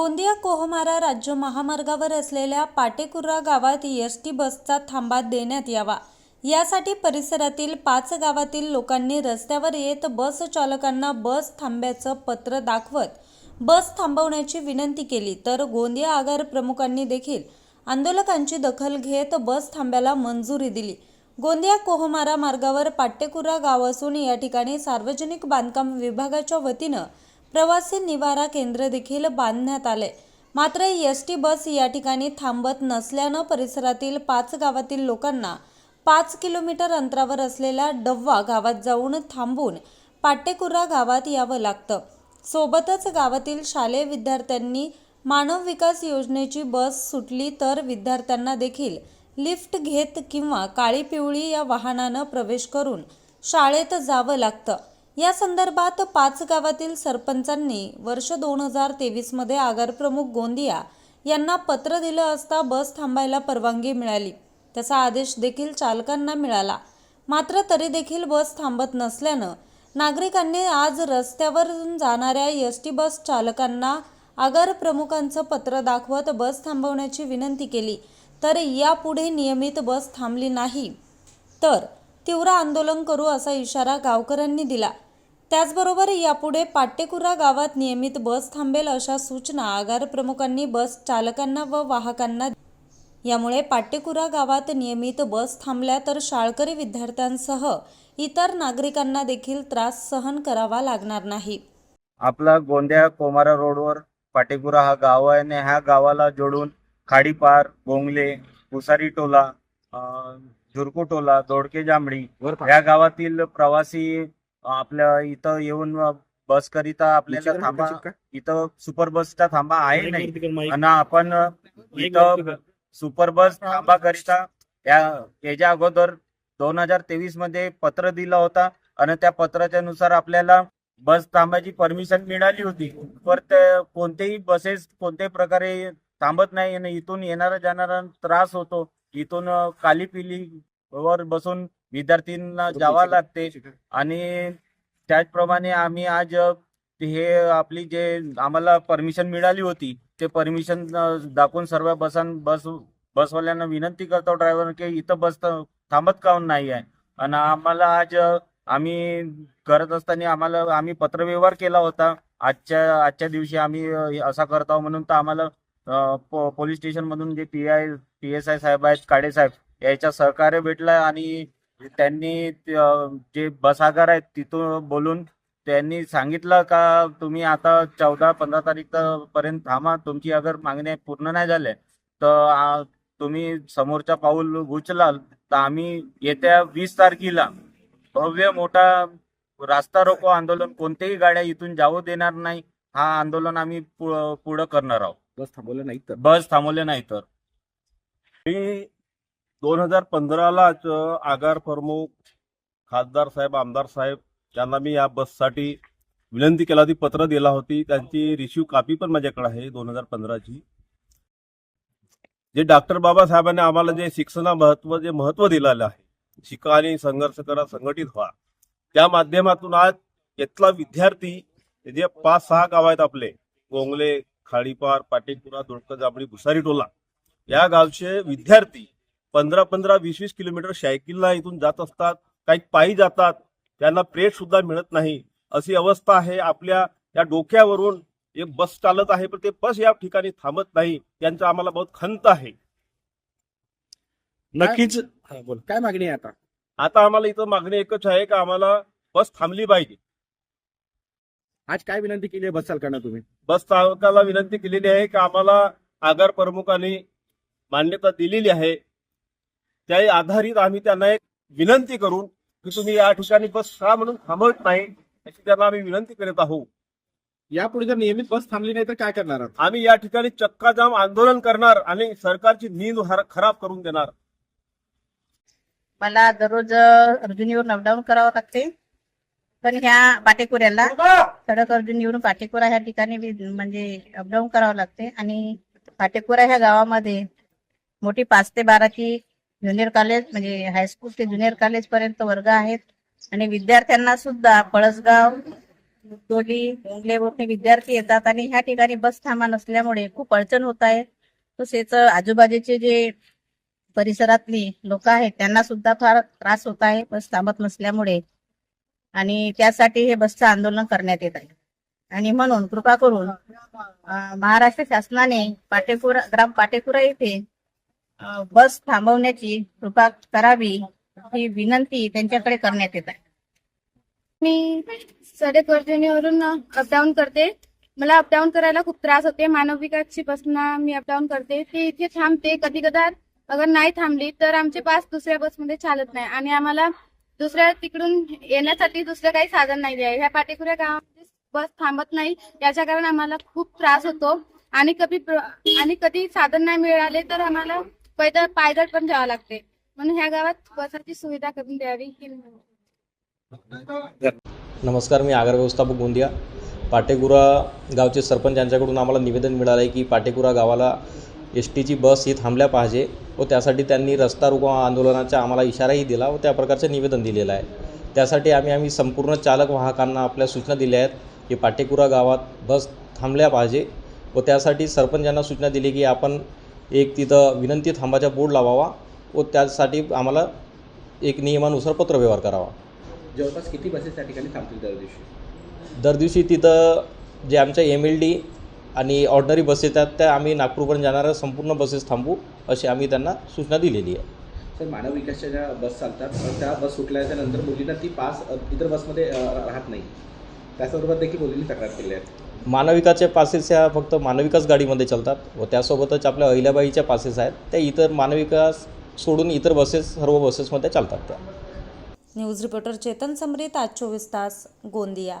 गोंदिया कोहमारा राज्य महामार्गावर असलेल्या पाटेकुर्रा गावात एस टी बसचा थांबा देण्यात यावा. यासाठी परिसरातील पाच गावातील लोकांनी रस्त्यावर येत बस चालकांना बस थांब्याचं पत्र दाखवत बस थांबवण्याची विनंती केली. तर गोंदिया आगार प्रमुखांनी देखील आंदोलकांची दखल घेत बस थांब्याला मंजुरी दिली. गोंदिया कोहमारा मार्गावर पाटेकुर्रा गाव असून या ठिकाणी सार्वजनिक बांधकाम विभागाच्या वतीनं प्रवासी निवारा केंद्र देखील बांधण्यात आले. मात्र एस टी बस या ठिकाणी थांबत नसल्यानं परिसरातील पाच गावातील लोकांना पाच किलोमीटर अंतरावर असलेल्या डव्वा गावात जाऊन थांबून पाटेकुर्रा गावात यावं लागतं. सोबतच गावातील शालेय विद्यार्थ्यांनी मानव विकास योजनेची बस सुटली तर विद्यार्थ्यांना देखील लिफ्ट घेत किंवा काळी पिवळी या वाहनानं प्रवेश करून शाळेत जावं लागतं. या संदर्भात पाच गावातील सरपंचांनी वर्ष दोन हजार तेवीसमध्ये आगारप्रमुख गोंदिया यांना पत्र दिलं असता बस थांबायला परवानगी मिळाली. त्याचा आदेश देखील चालकांना मिळाला. मात्र तरी देखील बस थांबत नसल्यानं नागरिकांनी आज रस्त्यावर जाणाऱ्या एस टी बस चालकांना आगार प्रमुखांचं पत्र दाखवत बस थांबवण्याची विनंती केली. तर यापुढे नियमित बस थांबली नाही. तर तीव्र आंदोलन करू असा इशारा गावकऱ्यांनी दिला. त्याचबरोबर यापुढे पाटेकुरा गावात नियमित बस थांबेल अशा सूचना आगार प्रमुखांनी बस चालकांना व वाहकांना यामुळे पाटेकुरा गावात नियमित बस थांबल्या तर शाळकरी विद्यार्थ्यांसह इतर नागरिकांना देखील त्रास सहन करावा लागणार नाही. आपला गोंदिया कोमारा रोडवर पाटेपुरा हा गाव आहे आणि ह्या गावाला जोडून खाडीपार बोंगले पुसारी टोला झुरकू टोला दोडके जांभळी या गावातील प्रवासी आपल्या इथं येऊन बस करिता आपल्याला थांबा. इथं सुपर बसचा थांबा आहे नाही. आणि आपण इथं सुपर बस थांबा करिता या याच्या अगोदर दोन हजार तेवीसमध्ये पत्र दिला होता. आणि त्या पत्राच्या नुसार आपल्याला बस थांबायची परमिशन मिळाली होती. पर ते कोणतेही बसेस कोणत्याही प्रकारे थांबत नाही. आणि इथून येणारा जाणारा त्रास होतो. इथून काली पिली वर बसून विद्यार्थ्यांना जावं लागते. आणि त्याचप्रमाणे आम्ही आज हे आपली जे आम्हाला परमिशन मिळाली होती ते परमिशन दाखवून सर्व बसां बस बसवाल्यांना विनंती करतो ड्रायव्हर की इथं बस थांबत काऊन नाही आहे. आणि आम्हाला आज आम्ही करत असताना आम्हाला आम्ही पत्रव्यवहार केला होता. आजच्या आजच्या दिवशी आम्ही असा करत आहोत म्हणून तर आम्हाला पोलीस स्टेशन मधून जे P I P S I साहेब आहेत काळे साहेब याच्या सहकार्य भेटलं आणि त्यांनी ते, अ, जे बस आगार आहेत तिथून बोलून त्यांनी सांगितलं का तुम्ही आता चौदा पंधरा तारीख पर्यंत थांबा. तुमची अगर मागण्या पूर्ण नाही झाल्या तर तुम्ही समोरचा पाऊल उचलाल तर आम्ही येत्या वीस तारखेला भव्य मोठा रास्ता रोको आंदोलन कोणत्याही गाड्या इथून जाऊ देणार नाही हा आंदोलन आम्ही पुढं करणार आहोत. बस थांबवलं नाही तर? बस थांबवले नाही तर. दोन हजार पंधरालाच आगार प्रमुख खासदार साहेब आमदार साहेब यांना मी या बससाठी विनंती केला होती पत्र दिला होती. त्यांची रिसिव्ह कापी पण माझ्याकडे आहे दोन हजार पंधराची. जे डॉक्टर बाबासाहेबांनी आम्हाला जे शिक्षणा महत्त्व जे महत्त्व दिलेलं आहे शिका आणि संघर्ष करा संघटित व्हा. त्या माध्यमातून आज इथला विद्यार्थी जे पाच सहा गाव आहेत आपले गोंगले खाडीपार पाटेपुरा दोडक जांभळी भुसारी टोला या गावचे विद्यार्थी पंधरा पंधरा वीस वीस किलोमीटर सायकलला इथून जात असतात काही पायी जातात त्यांना प्लेट सुद्धा मिळत नाही. अशी अवस्था आहे आपल्या या डोक्यावरून. एक बस चालत आहे पण ते बस या ठिकाणी थांबत नाही. त्यांचं आम्हाला बहुत खंत आहे. नक्कीच. बोल. काय मागणी आहे आता? आता आम्हाला इथं मागणी एकच आहे का आम्हाला बस थांबली पाहिजे. आज काय विनंती केली आहे बस चालकांना तुम्ही? बस चालकाला विनंती केलेली आहे की आम्हाला आगार प्रमुखांनी मान्यता दिलेली आहे. त्या आधारित आम्ही त्यांना एक विनंती करून की तुम्ही या ठिकाणी बस का म्हणून थांबवत नाही अशी त्यांना आम्ही विनंती करत आहोत. यापुढे जर नियमित बस थांबली नाही तर काय करणार आहात? आम्ही या ठिकाणी चक्काजाम आंदोलन करणार आणि सरकारची नींद हर- खराब करून देणार. मला दररोज अर्जुनीवरून अपडाऊन करावं लागते. पण ह्या पाटेकुऱ्याला सडक अर्जुनीवरून पाटेकुरा ह्या ठिकाणी बी म्हणजे अपडाऊन करावं लागते. आणि पाटेकुरा ह्या गावामध्ये मोठी पाच ते बाराची ज्युनियर कॉलेज म्हणजे हायस्कूल ते ज्युनियर कॉलेज पर्यंत वर्ग आहेत. आणि विद्यार्थ्यांना सुद्धा पळसगाव मुतोली मुंगलेवरून विद्यार्थी येतात. आणि ह्या ठिकाणी बस थांबा नसल्यामुळे खूप अडचण होत आहे. तसेच आजूबाजूचे जे परिसरातली लोक आहेत त्यांना सुद्धा फार त्रास होत आहे बस थांबत नसल्यामुळे. आणि त्यासाठी हे बसचं आंदोलन करण्यात येत आहे. आणि म्हणून कृपा करून महाराष्ट्र शासनाने पाटेपुरा ग्राम पाटेपुरा येथे बस थांबवण्याची कृपा करावी ही विनंती त्यांच्याकडे करण्यात येत आहे. मी सडक वर्जनीवरून अपडाऊन करते. मला अपडाऊन करायला खूप त्रास होते. मानव विकासची बसना मी अपडाऊन करते. ती इथे थांबते कधी कदार अगर नाही थांबली तर आमचे पास दुसऱ्या बसमध्ये चालत नाही. आणि आम्हाला दुसऱ्या तिकडून येण्यासाठी दुसरं काही साधन नाही आहे. ह्या पाटेकुऱ्या गावामध्ये बस थांबत नाही. याच्या कारण आम्हाला खूप त्रास होतो. आणि कधी आणि कधी साधन नाही मिळाले तर आम्हाला पैदल पायदळ पण जावं लागते. म्हणून ह्या गावात बसाची सुविधा करून द्यावी ही नमस्कार मी आगार व्यवस्थापक गोंदिया. पाटेकुरा गावचे सरपंच यांच्याकडून आम्हाला निवेदन मिळालं आहे की पाटेकुरा गावाला एस टीची बस ही थांबल्या पाहिजे व त्यासाठी त्यांनी रस्ता रोको आंदोलनाचा आम्हाला इशाराही दिला व त्या प्रकारचं निवेदन दिलेलं आहे. त्यासाठी आम्ही आम्ही संपूर्ण चालक वाहकांना आपल्या सूचना दिल्या आहेत की पाटेकुरा गावात बस थांबल्या पाहिजे व त्यासाठी सरपंचांना सूचना दिली की आपण एक तिथं विनंती थांबाचा बोर्ड लावावा व त्यासाठी आम्हाला एक नियमानुसार पत्रव्यवहार करावा. जवळपास किती बसेस त्या ठिकाणी थांबतील दर दिवशी? दर दिवशी तिथं जे आमच्या एम एल डी आणि ऑर्डनरी बस येतात त्या आम्ही नागपूरपर्यंत जाणाऱ्या संपूर्ण बसेस थांबू अशी आम्ही त्यांना सूचना दिलेली आहे. सर मानव विकासच्या ज्या बस चालतात त्या बस सुटल्याच्या नंतर मुलींना ती पास इतर बसमध्ये राहत नाही. त्यासंदर्भात देखील मुलींनी तक्रार केली आहे. मानविकाचे पासेस ह्या फक्त मानविकास गाडीमध्ये चालतात व त्यासोबतच आपल्या अहिल्याबाईच्या पासेस आहेत त्या इतर मानविकास सोडून इतर बसेस सर्व बसेसमध्ये चालतात त्या. न्यूज रिपोर्टर चेतन समरीत आज चोवीस तास गोंदिया.